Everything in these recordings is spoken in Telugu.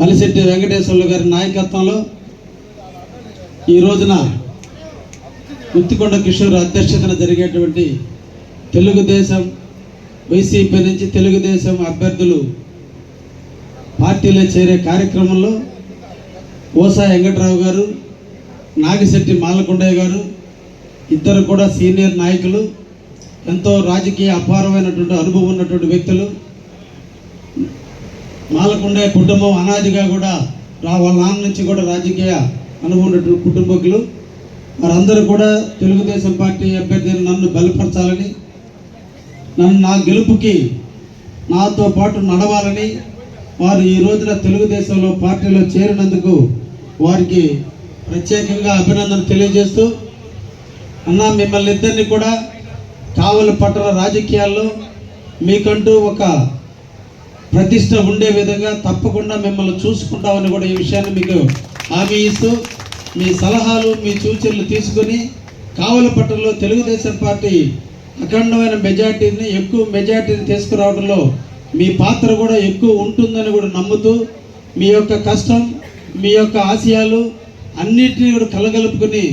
మలిశెట్టి వెంకటేశ్వర్లు గారి నాయకత్వంలో ఈ రోజున ముత్తికొండ కిషోర్ అధ్యక్షతన జరిగేటువంటి తెలుగుదేశం వైసీపీ నుంచి తెలుగుదేశం అభ్యర్థులు పార్టీలో చేరే కార్యక్రమంలో ఓసా వెంకట్రావు గారు నాగిశెట్టి మాలకొండయ్య గారు ఇద్దరు కూడా సీనియర్ నాయకులు ఎంతో రాజకీయ అపారమైనటువంటి అనుభవం ఉన్నటువంటి వ్యక్తులు. మాలకుండే కుటుంబం అనాదిగా కూడా వాళ్ళ నాన్న నుంచి కూడా రాజకీయ అనుభవం ఉన్నటువంటి కుటుంబకులు. వారందరూ కూడా తెలుగుదేశం పార్టీ అభ్యర్థిని నన్ను బలపరచాలని నన్ను నా గెలుపుకి నాతో పాటు నడవాలని వారు ఈ రోజున తెలుగుదేశంలో పార్టీలో చేరినందుకు వారికి ప్రత్యేకంగా అభినందన తెలియజేస్తూ అన్న మిమ్మల్ని ఇద్దరిని కూడా కావలి పట్టణ రాజకీయాల్లో మీకంటూ ఒక ప్రతిష్ట ఉండే విధంగా తప్పకుండా మిమ్మల్ని చూసుకుంటామని కూడా ఈ విషయాన్ని మీకు హామీ ఇస్తూ మీ సలహాలు మీ సూచనలు తీసుకొని కావలపట్టణంలో తెలుగుదేశం పార్టీ అఖండమైన మెజార్టీని ఎక్కువ మెజార్టీని తీసుకురావడంలో మీ పాత్ర కూడా ఎక్కువ ఉంటుందని కూడా నమ్ముతూ మీ యొక్క కష్టం మీ యొక్క ఆశయాలు అన్నిటినీ కూడా కలగలుపుకుని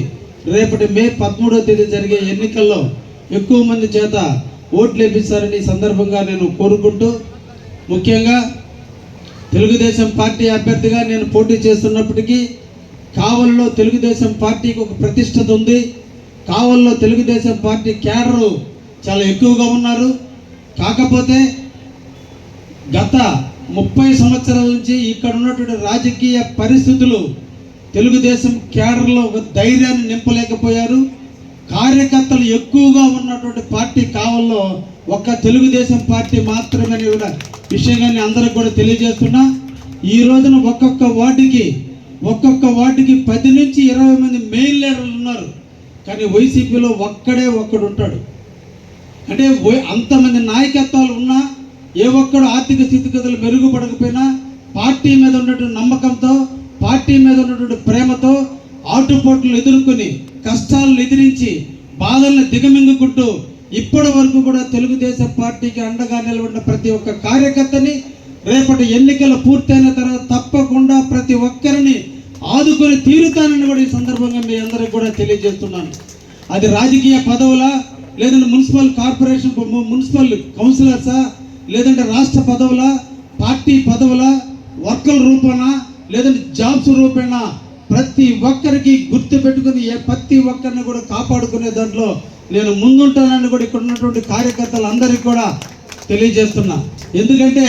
రేపటి మే పదమూడవ తేదీ జరిగే ఎన్నికల్లో ఎక్కువ మంది చేత ఓట్లు వేపిస్తారని సందర్భంగా నేను కోరుకుంటూ ముఖ్యంగా తెలుగుదేశం పార్టీ అభ్యర్థిగా నేను పోటీ చేస్తున్నప్పటికీ కావల్లో తెలుగుదేశం పార్టీకి ఒక ప్రతిష్టత ఉంది. కావల్లో తెలుగుదేశం పార్టీ క్యాడరు చాలా ఎక్కువగా ఉన్నారు. కాకపోతే గత ముప్పై సంవత్సరాల నుంచి ఇక్కడ ఉన్నటువంటి రాజకీయ పరిస్థితులు తెలుగుదేశం కేడర్లో ఒక ధైర్యాన్ని నింపలేకపోయారు. కార్యకర్తలు ఎక్కువగా ఉన్నటువంటి పార్టీ కావల్లో ఒక్క తెలుగుదేశం పార్టీ మాత్రమే కూడా విషయాన్ని అందరికి కూడా తెలియజేస్తున్నా ఈ రోజున ఒక్కొక్క వార్డుకి ఒక్కొక్క వార్డుకి పది నుంచి ఇరవై మంది మెయిన్ లీడర్లు ఉన్నారు. కానీ వైసీపీలో ఒక్కడే ఒక్కడు ఉంటాడు. అంటే అంతమంది నాయకత్వాలు ఉన్నా ఏ ఒక్కడు ఆర్థిక స్థితిగతులు మెరుగుపడకపోయినా పార్టీ మీద ఉన్నటువంటి నమ్మకంతో పార్టీ మీద ఉన్నటువంటి ప్రేమతో ఆటుపోట్లు ఎదుర్కొని కష్టాలను ఎదిరించి బాధలను దిగమింగుకుంటూ ఇప్పటి వరకు కూడా తెలుగుదేశం పార్టీకి అండగా నిలబడిన ప్రతి ఒక్క కార్యకర్తని రేపటి ఎన్నికలు పూర్తయిన తర్వాత తప్పకుండా ప్రతి ఒక్కరిని ఆదుకొని తీరుతానని కూడా ఈ సందర్భంగా మీ అందరికి కూడా తెలియజేస్తున్నాను. అది రాజకీయ పదవులా లేదంటే మున్సిపల్ కార్పొరేషన్ మున్సిపల్ కౌన్సిలర్సా లేదంటే రాష్ట్ర పదవులా పార్టీ పదవులా వర్కల రూపాన లేదంటే జాబ్స్ రూపేణ ప్రతి ఒక్కరికి గుర్తు పెట్టుకుని ప్రతి ఒక్కరిని కూడా కాపాడుకునే దాంట్లో నేను ముందుంటానని కూడా ఇక్కడ ఉన్నటువంటి కార్యకర్తలందరికీ కూడా తెలియజేస్తున్నా. ఎందుకంటే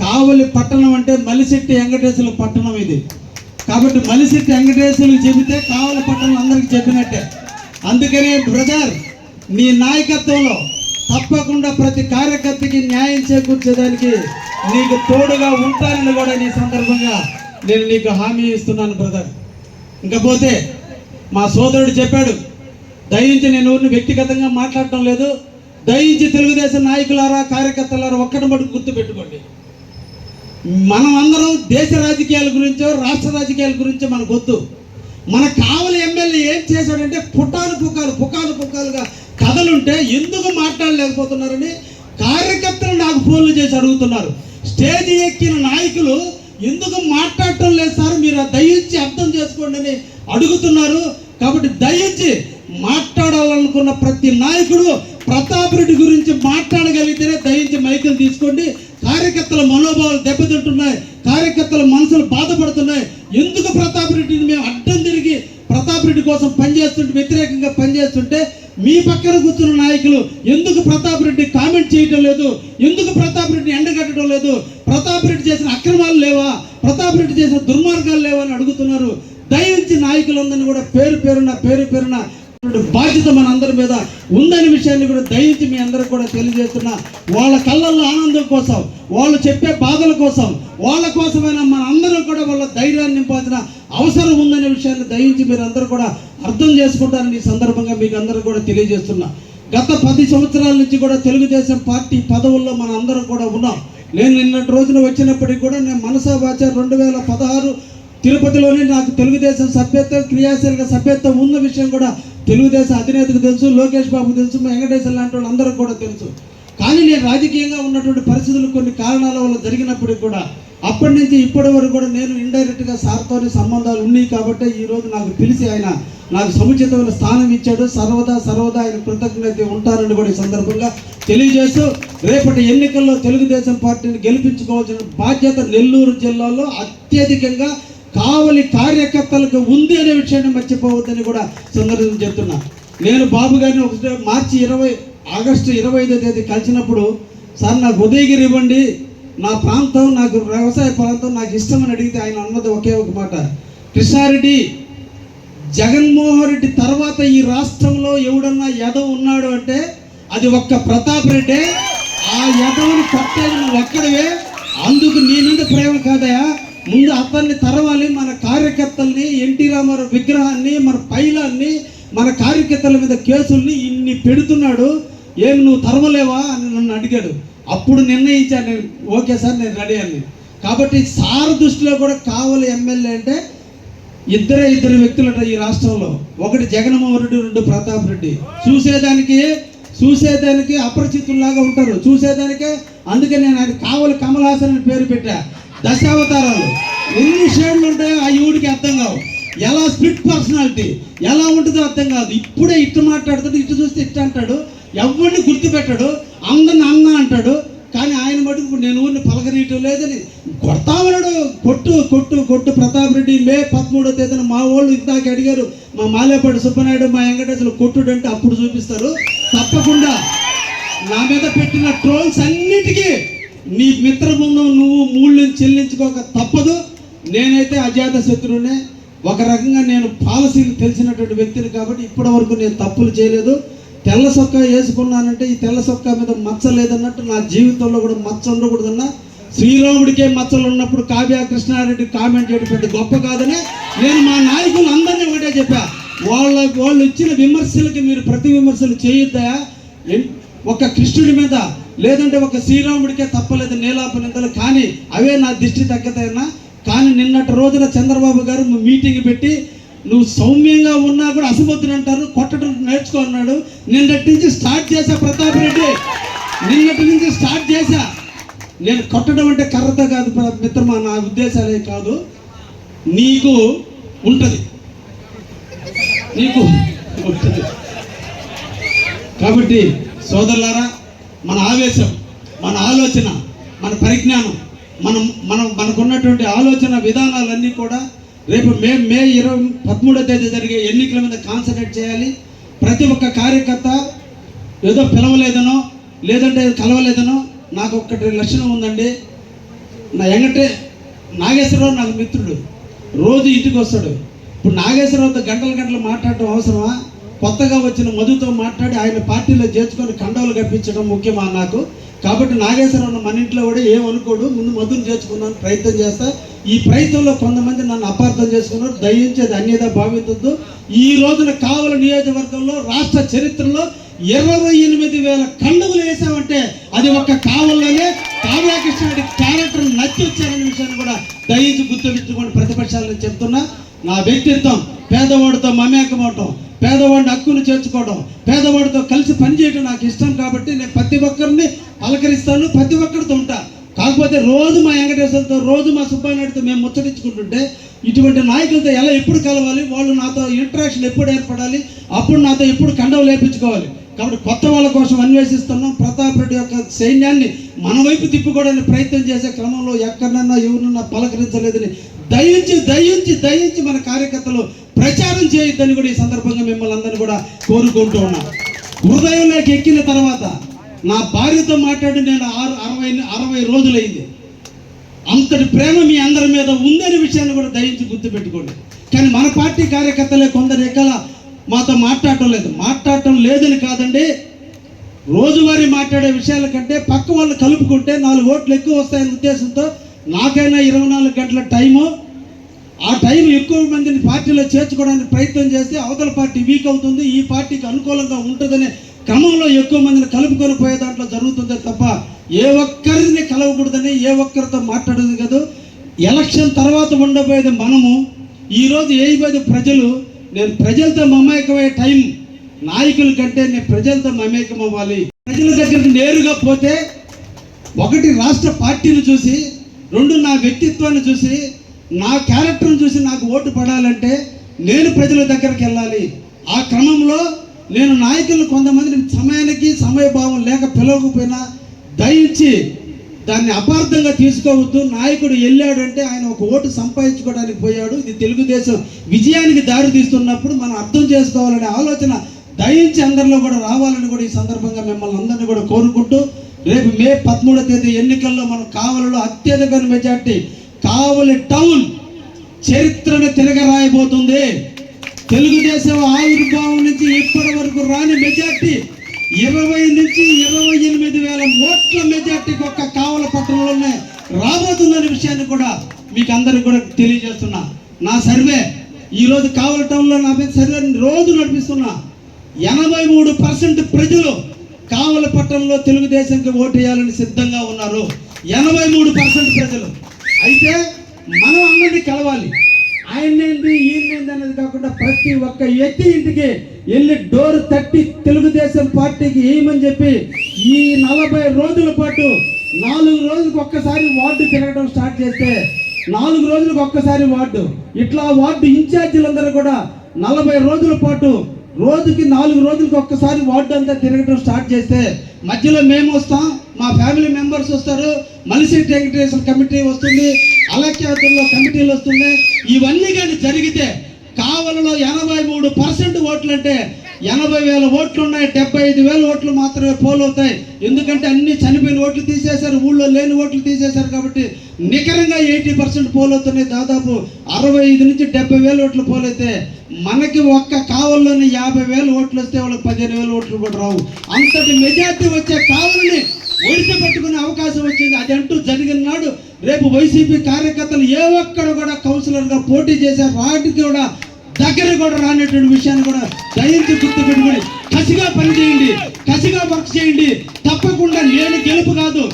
కావలి పట్టణం అంటే మలిశెట్టి వెంకటేశ్వర పట్టణం ఇది. కాబట్టి మలిశెట్టి వెంకటేశ్వరులు చెబితే కావలి పట్టణం అందరికీ చెప్పినట్టే. అందుకని బ్రదర్ నీ నాయకత్వంలో తప్పకుండా ప్రతి కార్యకర్తకి న్యాయం చేకూర్చేదానికి నీకు తోడుగా ఉంటానని కూడా నీ సందర్భంగా నేను నీకు హామీ ఇస్తున్నాను బ్రదర్. ఇంకపోతే మా సోదరుడు చెప్పాడు దయించి నేను ఎవరిని వ్యక్తిగతంగా మాట్లాడటం లేదు. దయించి తెలుగుదేశం నాయకులారా కార్యకర్తలారా ఒక్కటి మటుకు గుర్తుపెట్టుకోండి. మనం అందరం దేశ రాజకీయాల గురించో రాష్ట్ర రాజకీయాల గురించో మనకు వద్దు. మన కావలి ఎమ్మెల్యే ఏం చేశాడంటే పుట్టాలు పుకాలు పుకాలు పుకాలుగా కథలుంటే ఎందుకు మాట్లాడలేకపోతున్నారని కార్యకర్తలు నాకు ఫోన్లు చేసి అడుగుతున్నారు. స్టేజ్ ఎక్కిన నాయకులు ఎందుకు మాట్లాడటం లేదు సార్? మీరు ఆ దయించి అర్థం చేసుకోండి అని అడుగుతున్నారు. కాబట్టి దయించి మాట్లాడాలనుకున్న ప్రతి నాయకుడు ప్రతాప్ రెడ్డి గురించి మాట్లాడగలిగితేనే దయించి మైకులు తీసుకోండి. కార్యకర్తల మనోభావాలు దెబ్బతింటున్నాయి. కార్యకర్తల మనసులు బాధపడుతున్నాయి. ఎందుకు ప్రతాప్ రెడ్డిని మేము అడ్డం తిరిగి ప్రతాప్ రెడ్డి కోసం పనిచేస్తుంటే వ్యతిరేకంగా పనిచేస్తుంటే మీ పక్కన కూర్చున్న నాయకులు ఎందుకు ప్రతాప్ రెడ్డి కామెంట్ చేయటం లేదు? ఎందుకు ప్రతాప్ రెడ్డిని ఎండగట్టడం లేదు? ప్రతాప్ రెడ్డి చేసిన అక్రమాలు లేవా? ప్రతాప్ రెడ్డి చేసిన దుర్మార్గాలు లేవా అని అడుగుతున్నారు. దయించి నాయకులందరినీ కూడా పేరు పేరున పేరు పేరున బాధ్యత మన అందరి మీద ఉందనే విషయాన్ని కూడా దయించి మీ అందరూ కూడా తెలియజేస్తున్నా. వాళ్ళ కళ్ళల్లో ఆనందం కోసం వాళ్ళు చెప్పే బాధల కోసం వాళ్ళ కోసమైనా మన అందరం కూడా వాళ్ళ ధైర్యాన్ని నింపాల్సిన అవసరం ఉందనే విషయాన్ని దయించి మీరు అందరూ కూడా అర్థం చేసుకుంటారని ఈ సందర్భంగా మీకు అందరూ కూడా తెలియజేస్తున్నా. గత పది సంవత్సరాల నుంచి కూడా తెలుగుదేశం పార్టీ పదవుల్లో మన అందరం కూడా ఉన్నాం. నేను నిన్నటి రోజున వచ్చినప్పటికీ కూడా నేను మనసా వాచ రెండు వేల పదహారు తిరుపతిలోనే నాకు తెలుగుదేశం సభ్యత్వం క్రియాశీలక సభ్యత్వం ఉన్న విషయం కూడా తెలుగుదేశం అధినేతకు తెలుసు లోకేష్ బాబు తెలుసు వెంకటేశ్వర లాంటి వాళ్ళందరూ కూడా తెలుసు. కానీ నేను రాజకీయంగా ఉన్నటువంటి పరిస్థితులు కొన్ని కారణాల వల్ల జరిగినప్పటికీ కూడా అప్పటి నుంచి ఇప్పటి వరకు కూడా నేను ఇండైరెక్ట్గా సార్తోనే సంబంధాలు ఉన్నాయి కాబట్టి ఈ రోజు నాకు పిలిచి ఆయన నాకు సముచితమైన స్థానం ఇచ్చాడు. సర్వదా సర్వదా ఆయన కృతజ్ఞత ఉంటారని కూడా ఈ సందర్భంగా తెలియజేస్తూ రేపటి ఎన్నికల్లో తెలుగుదేశం పార్టీని గెలిపించుకోవాల్సిన బాధ్యత నెల్లూరు జిల్లాలో అత్యధికంగా కావలి కార్యకర్తలకు ఉంది అనే విషయాన్ని మర్చిపోవద్దని కూడా సందర్భం చెప్తున్నా. నేను బాబు గారిని ఒకటే మార్చి ఇరవై ఆగస్టు ఇరవై ఐదో తేదీ కలిసినప్పుడు సార్ నాకు ఉదయగిరి ఇవ్వండి. నా ప్రాంతం నాకు వ్యవసాయ ప్రాంతం నాకు ఇష్టమని అడిగితే ఆయన అన్నది ఒకే ఒక మాట. కృష్ణారెడ్డి జగన్మోహన్ రెడ్డి తర్వాత ఈ రాష్ట్రంలో ఎవడన్నా యదవ ఉన్నాడు అంటే అది ఒక్క ప్రతాప్ రెడ్డే. ఆ యదవని కొట్టేది నువ్వు ఒక్కడవే. అందుకు నీ నుండి ప్రేమ కాదయా ముందు అతన్ని తరవాలి మన కార్యకర్తల్ని ఎన్టీ రామారావు విగ్రహాన్ని మన పైలాన్ని మన కార్యకర్తల మీద కేసుల్ని ఇన్ని పెడుతున్నాడు. ఏమి నువ్వు తరవలేవా అని నన్ను అడిగాడు. అప్పుడు నిర్ణయించాను నేను. ఓకే సార్ నేను రెడీ అని కాబట్టి సార్ దృష్టిలో కూడా కావాలి ఎమ్మెల్యే అంటే ఇద్దరే ఇద్దరు వ్యక్తులట ఈ రాష్ట్రంలో. ఒకటి జగన్మోహన్ రెడ్డి రెండు ప్రతాప్ రెడ్డి. చూసేదానికి చూసేదానికి అపరిచితుల్లాగా ఉంటారు. చూసేదానికే అందుకే నేను ఆయన కావలి కమల్ హాసన్ అని పేరు పెట్టా. దశావతారాలు. ఎన్ని షేడ్లు ఉంటాయో ఆ యువుడికి అర్థం కావు. ఎలా స్ప్లిట్ పర్సనాలిటీ ఎలా ఉంటుందో అర్థం కాదు. ఇప్పుడే ఇట్టు మాట్లాడతాడు ఇటు చూస్తే ఇట్టు అంటాడు. ఎవరిని గుర్తుపెట్టాడు. అందరిని అన్న అంటాడు. కానీ ఆయన మటుకు నేను ఊరిని పలకరీయటం లేదని కొడతామన్నాడు కొట్టు కొట్టు కొట్టు ప్రతాప్ రెడ్డి మే పదమూడో తేదీన మా వాళ్ళు ఇందాక అడిగారు మా మాలేపాటి సుబ్బనాయుడు మా వెంకటేశ్వరు కొట్టుడు అంటే అప్పుడు చూపిస్తారు. తప్పకుండా నా మీద పెట్టిన ట్రోల్స్ అన్నిటికీ నీ మిత్ర బృందం నువ్వు మూళ్ళని చెల్లించుకోక తప్పదు. నేనైతే అజాత శత్రువునే. ఒక రకంగా నేను పాలసీలు తెలిసినటువంటి వ్యక్తిని కాబట్టి ఇప్పటి వరకు నేను తప్పులు చేయలేదు. తెల్ల సొక్కా వేసుకున్నానంటే ఈ తెల్ల సొక్కా మీద మచ్చ లేదన్నట్టు నా జీవితంలో కూడా మచ్చ ఉండకూడదన్నా. శ్రీరాముడికే మచ్చలు ఉన్నప్పుడు కావ్య కృష్ణారెడ్డి కామెంట్ చేయడం పెద్ద గొప్ప కాదని నేను మా నాయకులు అందరినీ ఒకటే చెప్పా. వాళ్ళ వాళ్ళు ఇచ్చిన విమర్శలకి మీరు ప్రతి విమర్శలు చేయొద్దా? ఒక కృష్ణుడి మీద లేదంటే ఒక శ్రీరాముడికే తప్పలేదు నీలాప నిందలు. కానీ అవే నా దృష్టి తగ్గదైనా కానీ నిన్నటి రోజున చంద్రబాబు గారు మీటింగ్ పెట్టి నువ్వు సౌమ్యంగా ఉన్నా కూడా అసమర్థుడు అంటారు కొట్టడం నేర్చుకో అన్నాడు. నిన్నటి నుంచి స్టార్ట్ చేశా ప్రతాప్ రెడ్డి. నిన్నటి నుంచి స్టార్ట్ చేశా. నేను కొట్టడం అంటే కర్రతో కాదు ప్ర- మిత్రమా నా ఉద్దేశాలే కాదు. నీకు ఉంటుంది. నీకు ఉంటుంది. కాబట్టి సోదరులారా మన ఆవేశం మన ఆలోచన మన పరిజ్ఞానం మనం మనం మనకున్నటువంటి ఆలోచన విధానాలన్నీ కూడా రేపు మే మే ఇరవై పదమూడో తేదీ జరిగే ఎన్నికల మీద కాన్సన్ట్రేట్ చేయాలి. ప్రతి ఒక్క కార్యకర్త ఏదో పిలవలేదనో లేదంటే కలవలేదనో నాకు ఒక్కటి లక్షణం ఉందండి. నా ఎంగటే నాగేశ్వరరావు నాకు మిత్రుడు. రోజు ఇంటికి వస్తాడు. ఇప్పుడు నాగేశ్వరరావుతో గంటల గంటలు మాట్లాడటం అవసరమా? కొత్తగా వచ్చిన మధుతో మాట్లాడి ఆయన పార్టీలో చేర్చుకొని కండవలు కప్పించడం ముఖ్యమా నాకు? కాబట్టి నాగేశ్వరరావు మన ఇంట్లో కూడా ఏమనుకోడు ముందు మధుని చేర్చుకున్నాను ప్రయత్నం చేస్తా. ఈ ప్రయత్నంలో కొంతమంది నన్ను అపార్థం చేసుకున్నారు దయించి అది అన్యదా భావించద్దు. ఈ రోజున కావల నియోజకవర్గంలో రాష్ట్ర చరిత్రలో ఇరవై ఎనిమిది వేల కండుగులు వేసామంటే అది ఒక కావల్లోనే కావ్యాకృష్ణుడి క్యారెక్టర్ నచ్చి వచ్చారనే విషయాన్ని కూడా దయించి గుర్తుపెట్టుకోండి ప్రతిపక్షాలను చెప్తున్నా. నా వ్యక్తిత్వం పేదవాడితో మమేకమవటం పేదవాడిని హక్కును చేర్చుకోవడం పేదవాడితో కలిసి పనిచేయడం నాకు ఇష్టం కాబట్టి నేను ప్రతి ఒక్కరిని పలకరిస్తాను ప్రతి ఒక్కరితో ఉంటా. కాకపోతే రోజు మా వెంకటేశ్వరతో రోజు మా సుబ్బానాయుడితో మేము ముచ్చటించుకుంటుంటే ఇటువంటి నాయకులతో ఎలా ఎప్పుడు కలవాలి? వాళ్ళు నాతో ఇంటరాక్షన్ ఎప్పుడు ఏర్పడాలి? అప్పుడు నాతో ఎప్పుడు కండవ లేపించుకోవాలి కాబట్టి కొత్త వాళ్ళ కోసం అన్వేషిస్తున్నాం. ప్రతాప్ రెడ్డి యొక్క సైన్యాన్ని మన వైపు తిప్పుకోవడానికి ప్రయత్నం చేసే క్రమంలో ఎక్కడన్నా ఎవరినన్నా పలకరించలేదని దయించి దయించి దయించి మన కార్యకర్తలు ప్రచారం చేయొద్దని కూడా ఈ సందర్భంగా మిమ్మల్ని అందరినీ కూడా కోరుకుంటూ ఉన్నాం. హృదయంలోకి ఎక్కిన తర్వాత నా భార్యతో మాట్లాడి నేను ఆరు అరవై అరవై రోజులైంది. అంతటి ప్రేమ మీ అందరి మీద ఉందనే విషయాన్ని కూడా దయించి గుర్తుపెట్టుకోండి. కానీ మన పార్టీ కార్యకర్తలే కొందరు ఎక్కల మాతో మాట్లాడటం లేదు. మాట్లాడటం లేదని కాదండి రోజువారీ మాట్లాడే విషయాల కంటే పక్క వాళ్ళు కలుపుకుంటే నాలుగు ఓట్లు ఎక్కువ వస్తాయనే ఉద్దేశంతో నాకైనా ఇరవై నాలుగు గంటల టైము ఆ టైం ఎక్కువ మందిని పార్టీలో చేర్చుకోవడానికి ప్రయత్నం చేస్తే అవతల పార్టీ వీక్ అవుతుంది ఈ పార్టీకి అనుకూలంగా ఉంటుందనే క్రమంలో ఎక్కువ మందిని కలుపుకొని పోయే దాంట్లో జరుగుతుందే తప్ప ఏ ఒక్కరిని కలవకూడదని ఏ ఒక్కరితో మాట్లాడేది కాదు. ఎలక్షన్ తర్వాత ఉండబోయేది మనము. ఈరోజు ఏయిపోయేది ప్రజలు నేను ప్రజలతో మమేకమయ్యే టైం నాయకుల కంటే నేను ప్రజలతో మమేకం అవ్వాలి. ప్రజల దగ్గరికి నేరుగా పోతే ఒకటి రాష్ట్ర పార్టీని చూసి రెండు నా వ్యక్తిత్వాన్ని చూసి నా క్యారెక్టర్ని చూసి నాకు ఓటు పడాలంటే నేను ప్రజల దగ్గరికి వెళ్ళాలి. ఆ క్రమంలో నేను నాయకులను కొంతమందిని సమయానికి సమయభావం లేక పిలవకపోయినా దయించి దాన్ని అపార్థంగా తీసుకోవద్దు. నాయకుడు వెళ్ళాడంటే ఆయన ఒక ఓటు సంపాదించుకోవడానికి పోయాడు. ఇది తెలుగుదేశం విజయానికి దారి తీస్తున్నప్పుడు మనం అర్థం చేసుకోవాలనే ఆలోచన దయించి అందరిలో కూడా రావాలని కూడా ఈ సందర్భంగా మిమ్మల్ని అందరినీ కూడా కోరుకుంటూ రేపు మే పదమూడో తేదీ ఎన్నికల్లో మనం కావాలలో అత్యధిక మెజార్టీ కావలి టౌన్ చరిత్రను తిరగరాయబోతుంది. తెలుగుదేశం ఆవిర్భావం నుంచి ఇప్పటి వరకు రాని మెజార్టీ ఇరవై నుంచి ఇరవై ఎనిమిది వేల ఓట్ల మెజార్టీకి ఒక్క కావల పట్టణంలోనే రాబోతుందనే విషయాన్ని కూడా మీకు అందరికి కూడా తెలియజేస్తున్నా. నా సర్వే ఈరోజు కావల టౌన్లో నా మీద సర్వే రోజు నడిపిస్తున్నా. ఎనభై మూడు పర్సెంట్ ప్రజలు కావల పట్టణంలో తెలుగుదేశంకి ఓటు వేయాలని సిద్ధంగా ఉన్నారు. ఎనభై మూడు పర్సెంట్ ప్రజలు అయితే మనం అందరినీ కలవాలి. ఆయన్నేంటి ఈయనేంటి అనేది కాకుండా ప్రతి ఒక్క ఎత్తి ఇంటికి వెళ్ళి డోర్ తట్టి తెలుగుదేశం పార్టీకి ఏమని చెప్పి ఈ నలభై రోజుల పాటు నాలుగు రోజులకు ఒక్కసారి వార్డు తిరగడం స్టార్ట్ చేస్తే నాలుగు రోజులకు ఒక్కసారి వార్డు. ఇట్లా వార్డు ఇన్ఛార్జీలందరూ కూడా నలభై రోజుల పాటు రోజుకి నాలుగు రోజులకు ఒక్కసారి వార్డు అంతా తిరగడం స్టార్ట్ చేస్తే మధ్యలో మేము వస్తాం మా ఫ్యామిలీ మెంబర్స్ వస్తారు మలిసి వెంకటేశ్వర కమిటీ వస్తుంది అలఖ్యాతుల్లో కమిటీలు వస్తున్నాయి ఇవన్నీ కానీ జరిగితే కావలలో ఎనభై మూడు పర్సెంట్ ఓట్లు అంటే ఎనభై వేల ఓట్లు ఉన్నాయి డెబ్బై ఐదు వేల ఓట్లు మాత్రమే పోల్ అవుతాయి. ఎందుకంటే అన్ని చనిపోయిన ఓట్లు తీసేశారు ఊళ్ళో లేని ఓట్లు తీసేశారు కాబట్టి నికరంగా ఎయిటీ పర్సెంట్ పోల్ అవుతున్నాయి. దాదాపు అరవై ఐదు నుంచి డెబ్బై వేల ఓట్లు పోలైతే మనకి ఒక్క కావల్లోనే యాభై వేల ఓట్లు వస్తే వాళ్ళకి పదిహేను వేల ఓట్లు కూడా రావు. అంతటి మెజార్టీ వచ్చే కావాలని ఒడిసి పట్టుకునే అవకాశం వచ్చింది. అది అంటూ జరిగిన నాడు రేపు వైసీపీ కార్యకర్తలు ఏ ఒక్కడు కూడా కౌన్సిలర్గా పోటీ చేసే వాటికి కూడా దగ్గర కూడా రానటువంటి విషయాన్ని కూడా దయించి గుర్తు పెట్టుకొని కసిగా పనిచేయండి కసిగా వర్క్ చేయండి. తప్పకుండా నేను గెలుపు కాదు.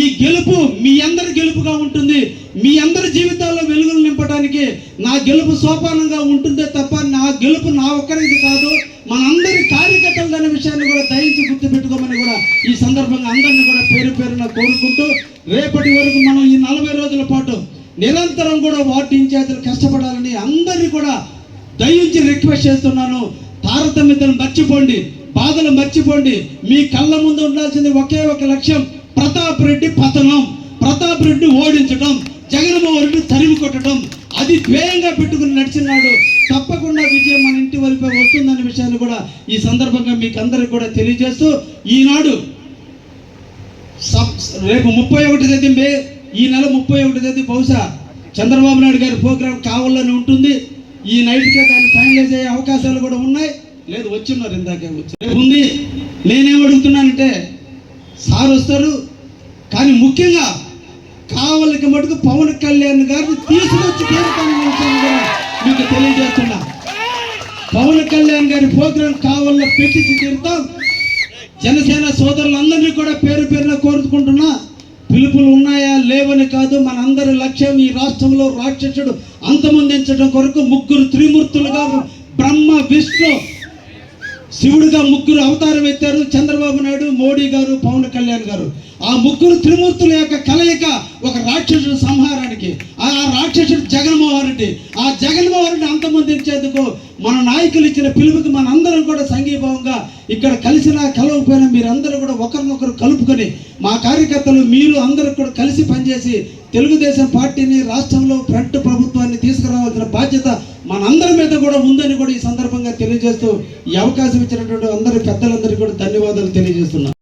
ఈ గెలుపు మీ అందరి గెలుపుగా ఉంటుంది. మీ అందరి జీవితాల్లో వెలుగులు నింపడానికి నా గెలుపు సోపానంగా ఉంటుందే తప్ప నా గెలుపు నా ఒక్కరికి కాదు. మనందరి కార్యకర్తలు అనే విషయాన్ని కూడా దయించి గుర్తు పెట్టుకోమని కూడా ఈ సందర్భంగా అందరినీ కూడా పేరు పేరున కోరుకుంటూ రేపటి వరకు మనం ఈ నలభై రోజుల పాటు నిరంతరం కూడా వార్డు ఇన్ఛార్జీలు కష్టపడాలని అందరినీ కూడా దయించి రిక్వెస్ట్ చేస్తున్నాను. తారతమ్యతను మర్చిపోండి బాధలు మర్చిపోండి. మీ కళ్ళ ముందు ఉండాల్సింది ఒకే ఒక లక్ష్యం ప్రతాప్ రెడ్డి పతనం. ప్రతాప్ రెడ్డి ఓడించడం జగన్మోహన్ తరిమి కొట్టడం అది ధ్యేయంగా పెట్టుకుని నడిచినాడు. తప్పకుండా విజయం మన ఇంటి వైపే వస్తుందనే విషయాన్ని కూడా ఈ సందర్భంగా మీకు అందరికి కూడా తెలియజేస్తూ ఈనాడు రేపు ముప్పై ఒకటి తేదీ మే ఈ నెల ముప్పై ఒకటి తేదీ బహుశా చంద్రబాబు నాయుడు గారి ప్రోగ్రాం కావాలని ఉంటుంది. ఈ నైట్కే దాన్ని ఫైనలైజ్ అయ్యే అవకాశాలు కూడా ఉన్నాయి. లేదు వచ్చిన్నారు ఇందాకే వచ్చి ఉంది. నేనేం అడుగుతున్నానంటే సార్ వస్తారు. కానీ ముఖ్యంగా కావలికి మటుకు పవన్ కళ్యాణ్ గారిని తీసుకొచ్చి మీకు తెలియజేస్తున్నా. పవన్ కళ్యాణ్ గారి ప్రోగ్రాం కావాలని పెట్టించి తీరుతాం. జనసేన సోదరులందరినీ కూడా పేరు పేరున కోరుకుంటున్నా. పిలుపులు ఉన్నాయా లేవని కాదు మనందరి లక్ష్యం ఈ రాష్ట్రంలో రాక్షసుడు అంతమొందించడం కొరకు ముగ్గురు త్రిమూర్తులుగా బ్రహ్మ విష్ణు శివుడిగా ముగ్గురు అవతారం ఎత్తారు చంద్రబాబు నాయుడు మోడీ గారు పవన్ కళ్యాణ్ గారు. ఆ ముగ్గురు త్రిమూర్తుల యొక్క కలయిక ఒక రాక్షసుడు సంహారానికి ఆ రాక్షసుడు జగన్మోహన్ రెడ్డి. ఆ జగన్మోహన్ రెడ్డి అంతమందించేందుకు మన నాయకులు ఇచ్చిన పిలుపుకి మన అందరం కూడా సంఘీభావంగా ఇక్కడ కలిసినా కలవకపోయినా మీరందరూ కూడా ఒకరినొకరు కలుపుకొని మా కార్యకర్తలు మీరు అందరూ కూడా కలిసి పనిచేసి తెలుగుదేశం పార్టీని రాష్ట్రంలో ఫ్రంట్ ప్రభుత్వాన్ని తీసుకురావాల్సిన బాధ్యత మనందరి మీద కూడా ఉందని కూడా ఈ సందర్భంగా తెలియజేస్తూ ఈ అవకాశం ఇచ్చినటువంటి అందరి పెద్దలందరికీ కూడా ధన్యవాదాలు తెలియజేస్తున్నాను.